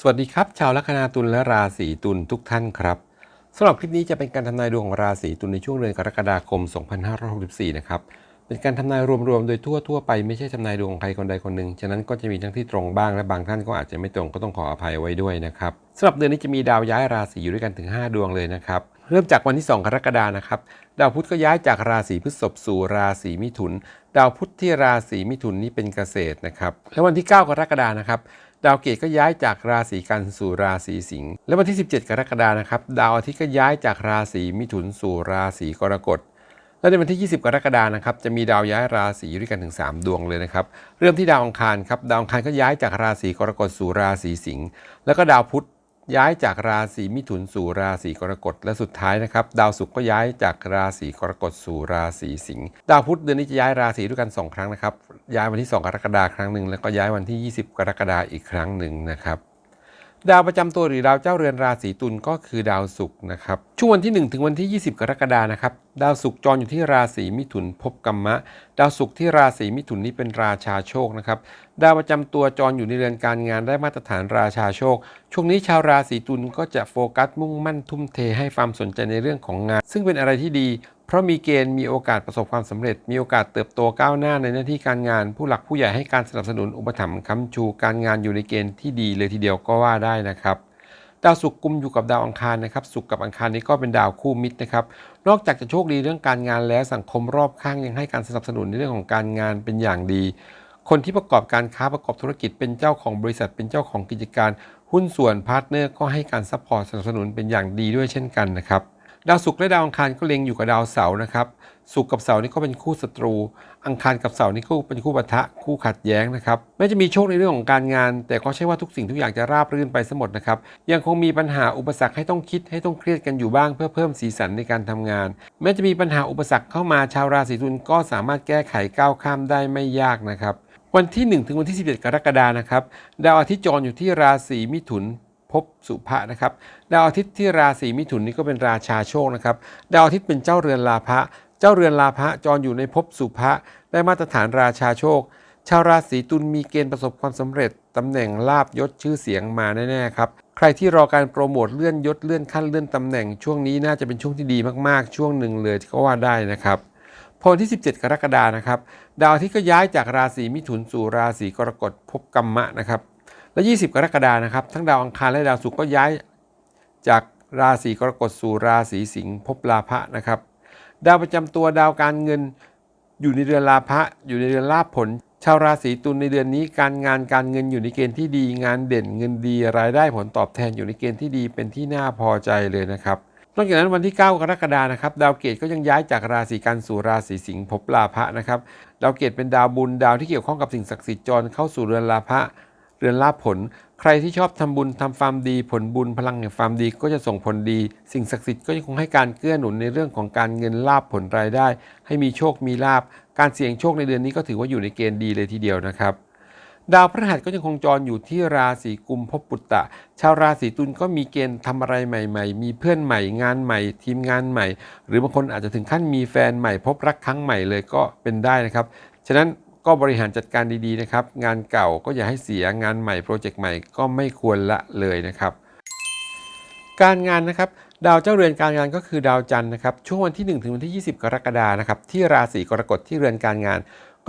สวัสดีครับ ชาวลัคนาตุลและราศีตุลทุกท่านครับสำหรับคลิปนี้จะเป็นการทำนายดวงของราศีตุลในช่วงเดือนกรกฎาคม 2564 นะครับ เป็นการทำนายรวมๆ โดยทั่วๆ ไปไม่ใช่ทำนายดวงของใครคนใดคนหนึ่ง ฉะนั้นก็จะมีทั้งที่ตรงบ้างและบางท่านก็อาจจะไม่ตรงก็ต้องขออภัยไว้ด้วยนะครับสำหรับเดือนนี้จะมีดาวย้ายราศีอยู่ด้วยกันถึง 5 ดวงเลยนะครับ เริ่มจากวันที่ 2 กรกฎานะครับ ดาวพุธก็ย้ายจากราศีพฤษภสู่ราศีมิถุน ดาวพุธที่ราศีมิถุนนี้เป็นเกษตรนะครับ และวันที่ 9 กรกฎานะครับ ดาวเกตก็ย้ายจากราศีกันสู่ราศีสิงห์และวันที่ 17 กรกฎานะครับดาวอาทิตย์ก็ย้ายจากราศีมิถุนสู่ราศีกรกฎและในวันที่ 20 กรกฎานะครับจะมีดาวย้ายราศีอยู่ด้วยกันถึง 3 ดวงเลยนะครับ เริ่มที่ดาวอังคารครับดาวอังคารก็ย้ายจากราศีกรกฎสู่ราศีสิงห์แล้วก็ดาวพุธ ย้ายจากราศีมิถุนสู่ราศีกรกฎและสุดท้ายนะครับ ดาวศุกร์ก็ย้ายจากราศีกรกฎสู่ราศีสิงห์ดาวพุธเดือนนี้จะย้ายราศีด้วยกัน 2 ครั้งนะครับ ย้ายวันที่ 2 กรกฎาครั้งหนึ่งแล้วก็ย้ายวันที่ 20 กรกฎาอีกครั้งหนึ่งนะครับดาวประจำตัวหรือดาวเจ้าเรือนราศีตุลก็คือดาวศุกร์นะครับช่วงวันที่ 1 ถึงวันที่ 20 กรกฎานะครับดาวศุกร์จรอยู่ที่ราศีมิถุนภพกรรมะ ดาวศุกร์ที่ราศีมิถุนนี้เป็นราชาโชคนะครับ ดาวประจำตัวจรอยู่ในเรือนการงานได้มาตรฐานราชาโชค ช่วงนี้ชาวราศีตุลก็จะโฟกัสมุ่งมั่นทุ่มเทให้ความสนใจในเรื่องของงาน ซึ่งเป็นอะไรที่ดี เพราะมีเกณฑ์มีโอกาสประสบความสำเร็จ มีโอกาสเติบโตก้าวหน้าในหน้าที่การงาน ผู้หลักผู้ใหญ่ให้การสนับสนุนอุปถัมภ์ค้ำชูการงานอยู่ในเกณฑ์ที่ดีเลยทีเดียวก็ว่าได้นะครับดาวศุกร์กุมอยู่กับดาวอังคารนะครับศุกร์กับอังคารนี้ก็เป็นดาวคู่มิตรนะครับ นอกจากจะโชคดีเรื่องการงานแล้วสังคมรอบข้างยังให้การสนับสนุนในเรื่องของการงานเป็นอย่างดี คนที่ประกอบการค้าประกอบธุรกิจเป็นเจ้าของบริษัทเป็นเจ้าของกิจการ หุ้นส่วนพาร์ทเนอร์ก็ให้การซัพพอร์ตสนับสนุนเป็นอย่างดีด้วยเช่นกันนะครับดาวศุกร์และดาวอังคารก็เล็งอยู่กับดาวเสาร์นะครับศุกร์กับเสาร์นี่ก็เป็นคู่ศัตรู อังคารกับเสาร์นี่ก็เป็นคู่ปะทะคู่ขัดแย้งนะครับแม้จะมีโชคในเรื่องของการงาน แต่ก็ใช่ว่าทุกสิ่งทุกอย่างจะราบรื่นไปสมดนะครับยังคงมีปัญหาอุปสรรคให้ต้องคิดให้ต้องเครียดกันอยู่บ้างเพื่อเพิ่มสีสันในการทำงาน แม้จะมีปัญหาอุปสรรคเข้ามาชาวราศีตุลก็สามารถแก้ไขก้าวข้ามได้ไม่ยากนะครับ วันที่ 1 ถึงวันที่17กรกฎานะครับ ดาวอาทิตย์จรอยู่ที่ราศีมิถุนภพสุภะนะครับ ดาวอาทิตย์ที่ราศีมิถุนนี่ก็เป็นราชาโชคนะครับ ดาวอาทิตย์เป็นเจ้าเรือนลาภะ เจ้าเรือนลาภะจรอยู่ในภพสุภะได้มาตรฐานราชาโชค ชาวราศีตุลมีเกณฑ์ประสบความสำเร็จตำแหน่งลาบยศชื่อเสียงมาแน่ๆครับ ใครที่รอการโปรโมทเลื่อนยศเลื่อนขั้นเลื่อนตำแหน่งช่วงนี้น่าจะเป็นช่วงที่ดีมากๆ ช่วงหนึ่งเลยก็ว่าได้นะครับ พอที่ 17 กรกฎานะครับ ดาวทิตย์ก็ย้ายจากราศีมิถุนสู่ราศีกรกฎภพกรรมะนะครับ และ 20 กรกฎานะครับ ทั้งดาวอังคารและดาวศุกร์ก็ย้ายจากราศีกรกฎสู่ราศีสิงห์ภพลาภะนะครับ ดาวประจำตัวดาวการเงินอยู่ในเดือนลาภะอยู่ในเดือนลาภผล ชาวราศีตุลในเดือนนี้การงานการเงินอยู่ในเกณฑ์ที่ดี งานเด่นเงินดี รายได้ผลตอบแทนอยู่ในเกณฑ์ที่ดีเป็นที่น่าพอใจเลยนะครับ นอกจากนั้นวันที่ 9 กรกฎานะครับดาวเกตก็ยังย้ายจากราศีกันสู่ราศีสิงห์ภพลาภะนะครับดาวเกตเป็นดาวบุญดาวที่เกี่ยวข้องกับสิ่งศักดิ์สิทธิ์จรเข้าสู่เรือนลาภะเรือนลาผล ใครที่ชอบทำบุญทำความดี ผลบุญพลังแห่งความดีก็จะส่งผลดี สิ่งศักดิ์สิทธิ์ก็ยังคงให้การเกื้อหนุนในเรื่องของการเงินลาภผลรายได้ ให้มีโชคมีลาภการเสี่ยงโชคในเดือนนี้ก็ถือว่าอยู่ในเกณฑ์ดีเลยทีเดียวนะครับ ดาวพฤหัสก็ยังคงจรอยู่ที่ราศีกุมภปุตตะ ชาวราศีตุลก็มีเกณฑ์ทำอะไรใหม่ ๆ มีเพื่อนใหม่งานใหม่ ทีมงานใหม่ หรือบางคนอาจจะถึงขั้นมีแฟนใหม่ พบรักครั้งใหม่เลยก็เป็นได้นะครับ ฉะนั้นก็บริหารจัดการดีๆนะครับ งานเก่าก็อย่าให้เสียงานใหม่โปรเจกต์ใหม่ก็ไม่ควรละเลยนะครับ การงานนะครับดาวเจ้าเรือนการงานก็คือดาวจันทร์นะครับช่วงวันที่ 1 ถึงวันที่ 20 กรกฎานะครับที่ราศีกรกฎที่เรือนการงาน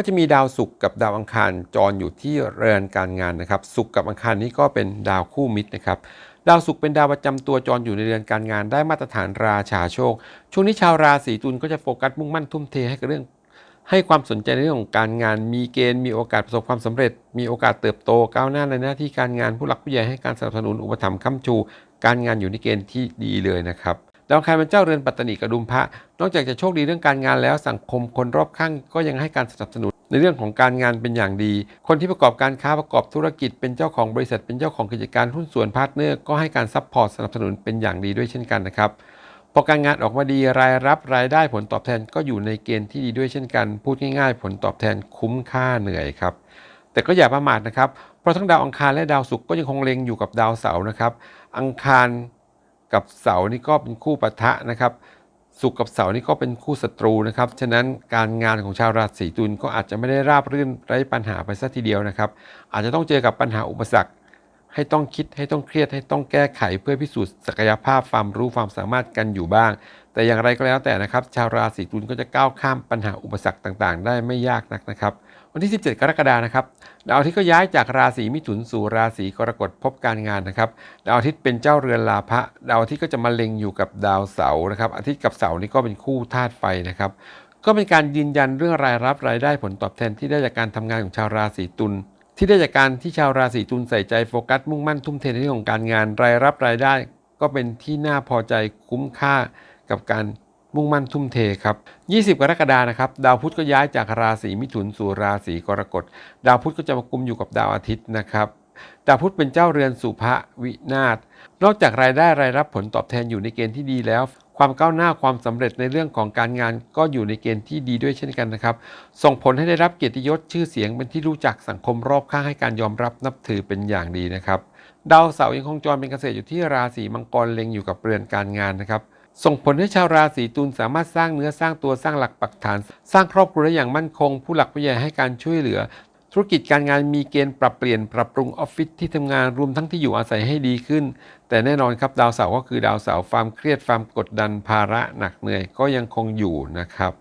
ก็จะมีดาวศุกร์กับดาวอังคารจรอยู่ที่เรือนการงานนะครับศุกร์กับอังคารนี้ก็เป็นดาวคู่มิตรนะครับดาวศุกร์เป็นดาวประจำตัวจรอยู่ในเรือนการงานได้มาตรฐานราชาโชค ช่วงนี้ชาวราศีตุลก็จะโฟกัสมุ่งมั่นทุ่มเทให้กับเรื่อง ให้ความสนใจในเรื่องของการงาน มีเกณฑ์มีโอกาสประสบความสำเร็จ มีโอกาสเติบโตก้าวหน้าในหน้าที่การงานผู้หลักผู้ใหญ่ให้การสนับสนุนอุปถัมภ์ค้ำชู การงานอยู่ในเกณฑ์ที่ดีเลยนะครับ ดาวอังคารเป็นเจ้าเรือนปัตตานิกระดุมพระ นอกจากจะโชคดีเรื่องการงานแล้วสังคมคนรอบข้างก็ยังให้การสนับสนุน ในเรื่องของการงานเป็นอย่างดี คนที่ประกอบการค้าประกอบธุรกิจ เป็นเจ้าของบริษัทเป็นเจ้าของกิจการหุ้นส่วนพาร์ทเนอร์ก็ให้การซัพพอร์ตสนับสนุนเป็นอย่างดีด้วยเช่นกันนะครับพอการงานออกมาดีรายรับรายได้ผลตอบแทนก็อยู่ในเกณฑ์ที่ดีด้วยเช่นกัน พูดง่ายๆ ผลตอบแทนคุ้มค่าเหนื่อยครับแต่ก็อย่าประมาทนะครับเพราะทั้งดาวอังคารและดาวศุกร์ก็ยังคงเล็งอยู่กับดาวเสาร์นะครับอังคาร กับเสานี่ก็เป็นคู่ปะทะนะครับศุกับเสานี่ก็เป็นคู่ศัตรูนะครับ ฉะนั้นการงานของชาวราศีตุลก็อาจจะไม่ได้ราบรื่นไร้ปัญหาไปสัทีเดียวนะครับ อาจจะต้องเจอกับปัญหาอุปสรรค ให้ต้องคิดให้ต้องเครียดให้ต้องแก้ไขเพื่อพิสูจน์ศักยภาพความรู้ความสามารถกันอยู่บ้าง แต่อย่างไรก็แล้วแต่นะครับ ชาวราศีตุลก็จะก้าวข้ามปัญหาอุปสรรคต่างๆ ได้ไม่ยากนักนะครับ วันที่ 17 กรกฎานะครับดาวอาทิตย์ก็ย้ายจากราศีมิถุนสู่ราศีกรกฎพบการงานนะครับดาวอาทิตย์เป็นเจ้าเรือนลาภะดาวอาทิตย์ก็จะมาเล็งอยู่กับดาวเสาร์นะครับ อาทิตย์กับเสาร์นี่ก็เป็นคู่ธาตุไฟนะครับ ก็เป็นการยืนยันเรื่องรายรับรายได้ผลตอบแทนที่ได้จากการทำงานของชาวราศีตุลที่ได้จากการที่ชาวราศีตุลใส่ใจโฟกัสมุ่งมั่นทุ่มเทในเรื่องของการงาน รายรับรายได้ก็เป็นที่น่าพอใจคุ้มค่ากับการ มุ่งมั่นทุ่มเทครับ 20 กรกฎานะครับ ดาวพุธก็ย้ายจากราศีมิถุนสู่ราศีกรกฎ ดาวพุธก็จะมากุมอยู่กับดาวอาทิตย์นะครับดาวพุธเป็นเจ้าเรือนสุภวินาศ นอกจากรายได้รายรับผลตอบแทนอยู่ในเกณฑ์ที่ดีแล้ว ความก้าวหน้าความสำเร็จในเรื่องของการงานก็อยู่ในเกณฑ์ที่ดีด้วยเช่นกันนะครับ ส่งผลให้ได้รับเกียรติยศชื่อเสียงเป็นที่รู้จักสังคมรอบข้างให้การยอมรับนับถือเป็นอย่างดีนะครับ ดาวเสาร์ยังคงจรเป็นเกษตรอยู่ที่ราศีมังกรเล็งอยู่กับเรือนการงานนะครับ ส่งผลให้ชาวราศีตุลสามารถสร้างเนื้อสร้างตัวสร้างหลักปักฐาน สร้างครอบครัวได้อย่างมั่นคง ผู้หลักผู้ใหญ่ให้การช่วยเหลือ ธุรกิจการงานมีเกณฑ์ปรับเปลี่ยนปรับปรุงออฟฟิศที่ทำงานรวมทั้งที่อยู่อาศัยให้ดีขึ้น แต่แน่นอนครับดาวเสาร์ก็คือดาวเสาร์ความเครียดความกดดันภาระหนักเหนื่อยก็ยังคงอยู่นะครับ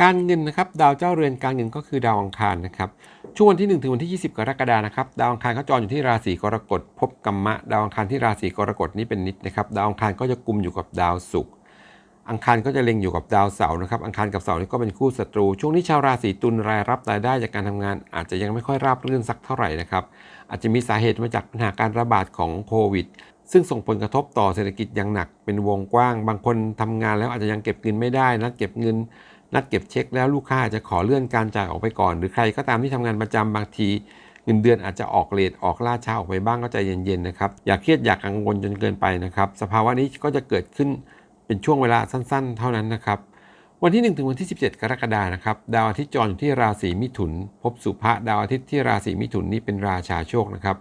การเงินนะครับดาวเจ้าเรือนการเงินก็คือดาวอังคารนะครับ ช่วงวันที่ 1 ถึงวันที่ 20 กรกฎานะครับ ดาวอังคารเขาจรอยู่ที่ราศีกรกฎ พบกัมมะ ดาวอังคารที่ราศีกรกฎนี้เป็นนิดนะครับ ดาวอังคารก็จะกุมอยู่กับดาวศุกร์ อังคารก็จะเล็งอยู่กับดาวเสาร์นะครับ อังคารกับเสาร์นี่ก็เป็นคู่ศัตรู ช่วงนี้ชาวราศีตุลรายรับรายได้จากการทำงาน อาจจะยังไม่ค่อยราบรื่นสักเท่าไหร่นะครับ อาจจะมีสาเหตุมาจากปัญหาการระบาดของโควิด ซึ่งส่งผลกระทบต่อเศรษฐกิจอย่างหนัก เป็นวงกว้าง บางคนทำงานแล้วอาจจะยังเก็บเงินไม่ได้นัดเก็บเงิน นัดเก็บเช็คแล้วลูกค้าจะขอเลื่อนการจ่ายออกไปก่อน หรือใครก็ตามที่ทำงานประจำบางที เงินเดือนอาจจะออกเลทออกล่าช้าออกไปบ้างก็ใจเย็นๆนะครับอย่าเครียดอย่ากังวลจนเกินไปนะครับ สภาวะนี้ก็จะเกิดขึ้นเป็นช่วงเวลาสั้น ๆ เท่านั้นนะครับวันที่ 1 ถึงวันที่ 17 กรกฎานะครับ ดาวอาทิตย์จรอยู่ที่ราศีมิถุน พบสุภะดาวอาทิตย์ที่ราศีมิถุนนี้เป็นราชาโชคนะครับ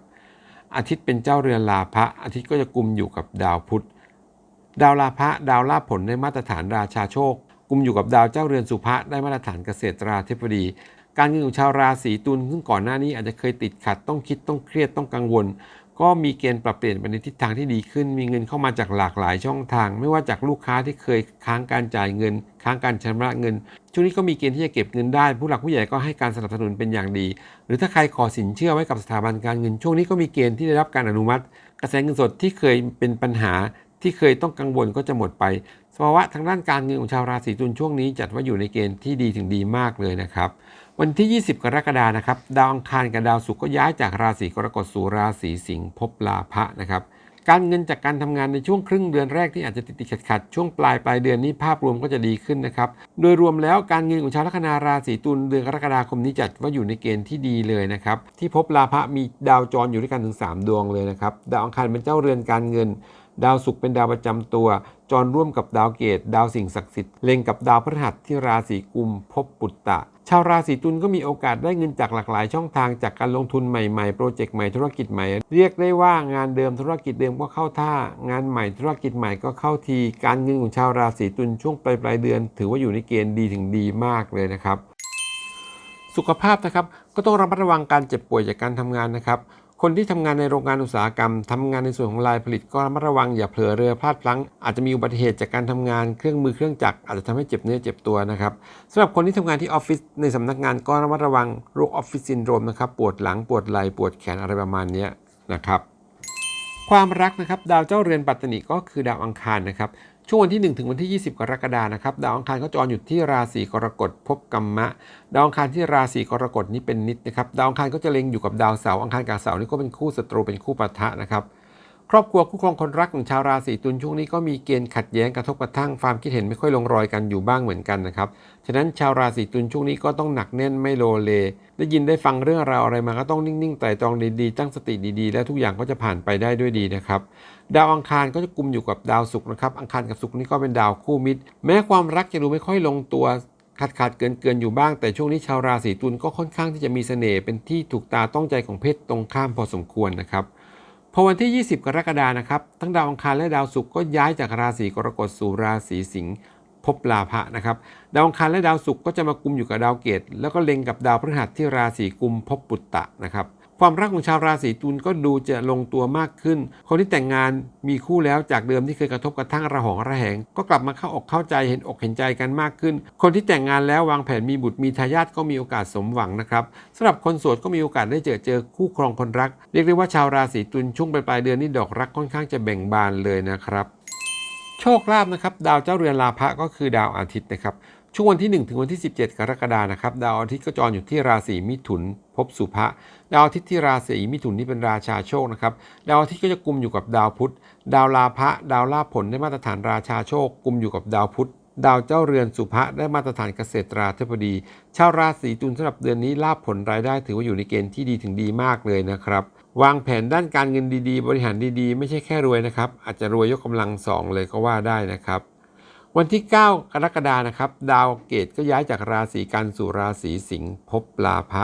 อาทิตย์เป็นเจ้าเรือนลาภะอาทิตย์ก็จะกลุ่มอยู่กับดาวพุธ ดาวลาภะดาวลาผลได้มาตรฐานราชาโชค กุมอยู่กับดาวเจ้าเรือนสุภะได้มาตรฐานเกษตราธิบดี การเงินของชาวราศีตุลซึ่งก่อนหน้านี้อาจจะเคยติดขัดต้องคิดต้องเครียดต้องกังวล ก็มีเกณฑ์ปรับเปลี่ยนไปในทิศทางที่ดีขึ้น มีเงินเข้ามาจากหลากหลายช่องทาง ไม่ว่าจากลูกค้าที่เคยค้างการจ่ายเงิน ค้างการชำระเงิน ช่วงนี้ก็มีเกณฑ์ที่จะเก็บเงินได้ ผู้หลักผู้ใหญ่ก็ให้การสนับสนุนเป็นอย่างดี หรือถ้าใครขอสินเชื่อไว้กับสถาบันการเงิน ช่วงนี้ก็มีเกณฑ์ที่ได้รับการอนุมัติ กระแสเงินสดที่เคยเป็นปัญหา ที่เคยต้องกังวลก็จะหมดไปสภาวะทางด้านการเงินของชาวราศีตุลช่วงนี้จัดว่าอยู่ในเกณฑ์ที่ดีถึงดีมากเลยนะครับ วันที่ 20 กรกฎานะครับ ดาวอังคารกับดาวศุกร์ก็ย้ายจากราศีกรกฎสู่ราศีสิงห์พบลาภะนะครับการเงินจากการทำงานในช่วงครึ่งเดือนแรกที่อาจจะติดติดขัดขัดช่วงปลายปลายเดือนนี้ภาพรวมก็จะดีขึ้นนะครับ โดยรวมแล้วการเงินของชาวลัคนาราศีตุลเดือนกรกฎาคมนี้จัดว่าอยู่ในเกณฑ์ที่ดีเลยนะครับ ที่พบลาภะมีดาวจรอยู่ด้วยกันถึง 3 ดวงเลยนะครับ ดาวอังคารเป็นเจ้าเรือนการเงิน ดาวศุกร์เป็นดาวประจำตัว จรร่วมกับดาวเกต ดาวสิ่งศักดิ์สิทธิ์เล็งกับดาวพฤหัสที่ราศีกุมภพปุตตะ ชาวราศีตุลก็มีโอกาสได้เงินจากหลากหลายช่องทางจากการลงทุนใหม่ๆ โปรเจกต์ใหม่ธุรกิจใหม่ เรียกได้ว่างานเดิมธุรกิจเดิมก็เข้าท่า งานใหม่ธุรกิจใหม่ก็เข้าที การเงินของชาวราศีตุลช่วงปลายปลายเดือน ถือว่าอยู่ในเกณฑ์ดีถึงดีมากเลยนะครับ สุขภาพนะครับก็ต้องระมัดระวังการเจ็บป่วยจากการทำงานนะครับ คนที่ทำงานในโรงงานอุตสาหกรรมทำงานในส่วนของลายผลิตก็ระมัดระวังอย่าเผลอเรือพลาดพลั้ง อาจจะมีอุบัติเหตุจากการทำงานเครื่องมือเครื่องจักรอาจจะทำให้เจ็บเนื้อเจ็บตัวนะครับสำหรับคนที่ทำงานที่ออฟฟิศในสำนักงานก็ระมัดระวังโรคออฟฟิศซินโดรมนะครับปวดหลังปวดไหล่ปวดแขนอะไรประมาณนี้นะครับความรักนะครับดาวเจ้าเรือนปัตตนิก็คือดาวอังคารนะครับ ช่วงวันที่ 1 ถึงวันที่ 20 กรกฎานะครับ ดาวอังคารก็จรอยู่ที่ราศีกรกฎพบกัมมะ ดาวอังคารที่ราศีกรกฎนี้เป็นนิดนะครับ ดาวอังคารก็จะเล็งอยู่กับดาวเสาร์อังคารกับเสาร์นี่ก็เป็นคู่ศัตรูเป็นคู่ปะทะนะครับ ครอบครัวคู่ครองคนรักของชาวราศีตุลช่วงนี้ก็มีเกณฑ์ขัดแย้งกระทบกระทั่งความคิดเห็นไม่ค่อยลงรอยกันอยู่บ้างเหมือนกันนะครับ ฉะนั้นชาวราศีตุลช่วงนี้ก็ต้องหนักแน่นไม่โลเล ได้ยินได้ฟังเรื่องราวอะไรมาก็ต้องนิ่งๆไต่ตรองดีๆ ตั้งสติดีๆ แล้วทุกอย่างก็จะผ่านไปได้ด้วยดีนะครับ ดาวอังคารก็จะกุมอยู่กับดาวศุกร์นะครับ อังคารกับศุกร์นี่ก็เป็นดาวคู่มิตร แม้ความรักจะดูไม่ค่อยลงตัวขาดขาดเกินเกินๆอยู่บ้างแต่ช่วงนี้ชาวราศีตุลก็ค่อนข้างที่จะมีเสน่ห์เป็นที่ถูกตาต้องใจของเพศตรงข้ามพอสมควรนะครับพอวันที่ 20 กรกฎานะครับ ทั้งดาวอังคารและดาวศุกร์ก็ย้ายจากราศีกรกฎสู่ราศีสิงห์พบลาภะนะครับ ดาวอังคารและดาวศุกร์ก็จะมากุมอยู่กับดาวเกตแล้วก็เล็งกับดาวพฤหัสที่ราศีกุมพบปุตตะนะครับ ความรักของชาวราศีตุลก็ดูจะลงตัวมากขึ้น คนที่แต่งงานมีคู่แล้วจากเดิมที่เคยกระทบกระทั่งระหองระแหง ก็กลับมาเข้าอกเข้าใจเห็นอกเห็นใจกันมากขึ้น คนที่แต่งงานแล้ววางแผนมีบุตรมีทายาทก็มีโอกาสสมหวังนะครับสำหรับคนโสดก็มีโอกาสได้เจอเจอคู่ครองคนรัก เรียกได้ว่าชาวราศีตุลช่วงปลายเดือนนี้ดอกรักค่อนข้างจะแบ่งบานเลยนะครับ โชคลาภนะครับ ดาวเจ้าเรือนลาภะก็คือดาวอาทิตย์นะครับช่วงวันที่ 1 ถึงวันที่ 17 กรกฎานะครับ ดาวอาทิตย์ก็จรอยู่ที่ราศีมิถุนภพสุภะ ดาวอาทิตย์ที่ราศีมิถุนนี่เป็นราชาโชคนะครับดาวอาทิตย์ก็จะกลุ่มอยู่กับดาวพุธ ดาวลาภะดาวลาภผลได้มาตรฐานราชาโชคกลุ่มอยู่กับดาวพุธดาวเจ้าเรือนสุภะได้มาตรฐานเกษตราธิบดี ชาวราศีตุลสำหรับเดือนนี้ลาภผลรายได้ถือว่าอยู่ในเกณฑ์ที่ดีถึงดีมากเลยนะครับ วางแผนด้านการเงินดีๆ บริหารดีๆ ไม่ใช่แค่รวยนะครับ อาจจะรวยยกกำลังสองเลยก็ว่าได้นะครับ วันที่ 9 กรกฎานะครับ ดาวเกตก็ย้ายจากราศีกันสู่ราศีสิงห์ภพลาภะ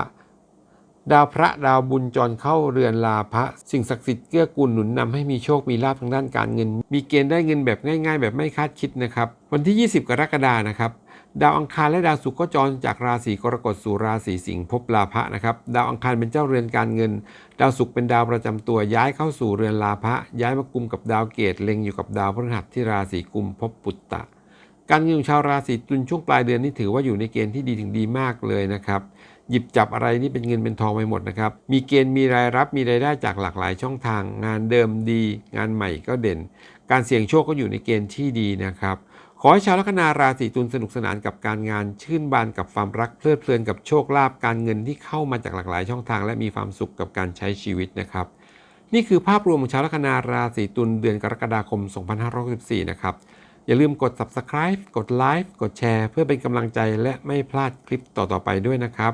ดาวพระดาวบุญจรเข้าเรือนลาภะสิ่งศักดิ์สิทธิ์เกื้อกูลหนุนนำให้มีโชคมีลาภทางด้านการเงิน มีเกณฑ์ได้เงินแบบง่าย ๆ แบบไม่คาดคิดนะครับ วันที่ 20 กรกฎานะครับดาวอังคารและดาวศุกร์ก็จรจากราศีกรกฎสู่ราศีสิงห์ภพลาภะนะครับดาวอังคารเป็นเจ้าเรือนการเงิน ดาวศุกร์เป็นดาวประจำตัวย้ายเข้าสู่เรือนลาภะย้ายมากุมกับดาวเกตเล็งอยู่กับดาวพฤหัสที่ราศีกุมภพปุตตะ การเงินของชาวราศีตุลช่วงปลายเดือนนี้ถือว่าอยู่ในเกณฑ์ที่ดีถึงดีมากเลยนะครับ หยิบจับอะไรนี่เป็นเงินเป็นทองไปหมดนะครับ มีเกณฑ์มีรายรับมีรายได้จากหลากหลายช่องทาง งานเดิมดี งานใหม่ก็เด่น การเสี่ยงโชคก็อยู่ในเกณฑ์ที่ดีนะครับ ขอให้ชาวลัคนาราศีตุลสนุกสนานกับการงานชื่นบานกับความรักเพลิดเพลินกับโชคลาภการเงินที่เข้ามาจากหลากหลายช่องทาง และมีความสุขกับการใช้ชีวิตนะครับนี่คือภาพรวมของชาวลัคนาราศีตุลเดือนกรกฎาคม 2564 นะครับ อย่าลืมกด subscribe กดไลค์กดแชร์เพื่อเป็นกำลังใจและไม่พลาดคลิปต่อๆไปด้วยนะครับ